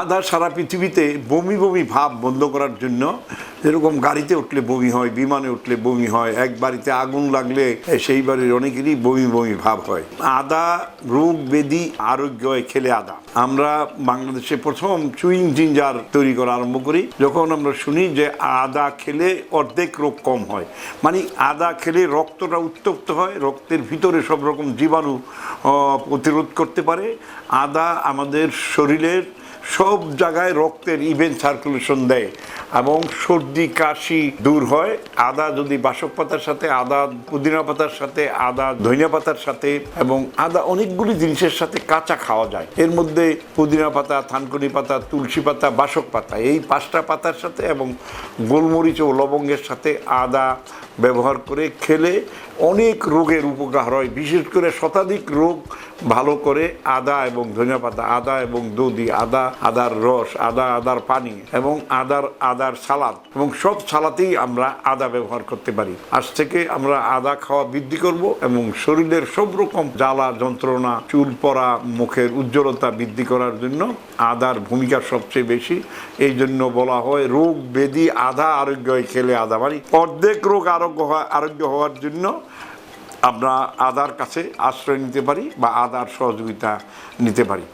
আদা সারা পৃথিবীতে বমি বমি ভাব বন্ধ করার জন্য যেরকম গাড়িতে উঠলে বমি হয়, বিমানে উঠলে বমি হয়, এক বাড়িতে আগুন লাগলে সেই বাড়ির অনেকেরই বমি বমি ভাব হয়। আদা, রোগ ব্যাধি আরোগ্য খেলে আদা। আমরা বাংলাদেশে প্রথম চুইং জিঞ্জার তৈরি করা আরম্ভ করি, যখন আমরা শুনি যে আদা খেলে অর্ধেক রোগ কম হয়। মানে আদা খেলে রক্তটা উত্তপ্ত হয়, রক্তের ভিতরে সব রকম জীবাণু প্রতিরোধ করতে পারে। আদা আমাদের শরীরের সব জায়গায় রক্তের ইভেন্ট সার্কুলেশন দেয় এবং সর্দি, কাশি দূর হয়। আদা যদি বাসক পাতার সাথে, আদা পুদিনা পাতার সাথে, আদা ধনিয়া পাতার সাথে এবং আদা অনেকগুলি জিনিসের সাথে কাঁচা খাওয়া যায়। এর মধ্যে পুদিনা পাতা, থানকুনি পাতা, তুলসী পাতা, বাসক পাতা, এই পাঁচটা পাতার সাথে এবং গোলমরিচ ও লবঙ্গের সাথে আদা ব্যবহার করে খেলে অনেক রোগের উপকার হয়, বিশেষ করে শতাধিক রোগ ভালো করে আদা এবং ধনিয়া পাতা, আদা এবং দধি, আদা, আদার রস, আদা, আদার পানি এবং আদার আদার সালাদ এবং সব সালাতেই আমরা আদা ব্যবহার করতে পারি। আজ থেকে আমরা আদা খাওয়া বৃদ্ধি করব এবং শরীরের সব রকম জ্বালা, যন্ত্রণা, চুল পড়া, মুখের উজ্জ্বলতা বৃদ্ধি করার জন্য আদার ভূমিকা সবচেয়ে বেশি। এই জন্য বলা হয় রোগ ব্যাধি আধা আরোগ্য খেলে আদা মানে অর্ধেক রোগ আরোগ্য আরোগ্য হওয়ার জন্য আমরা আদার কাছে আশ্রয় নিতে পারি বা আদার সহযোগিতা নিতে পারি।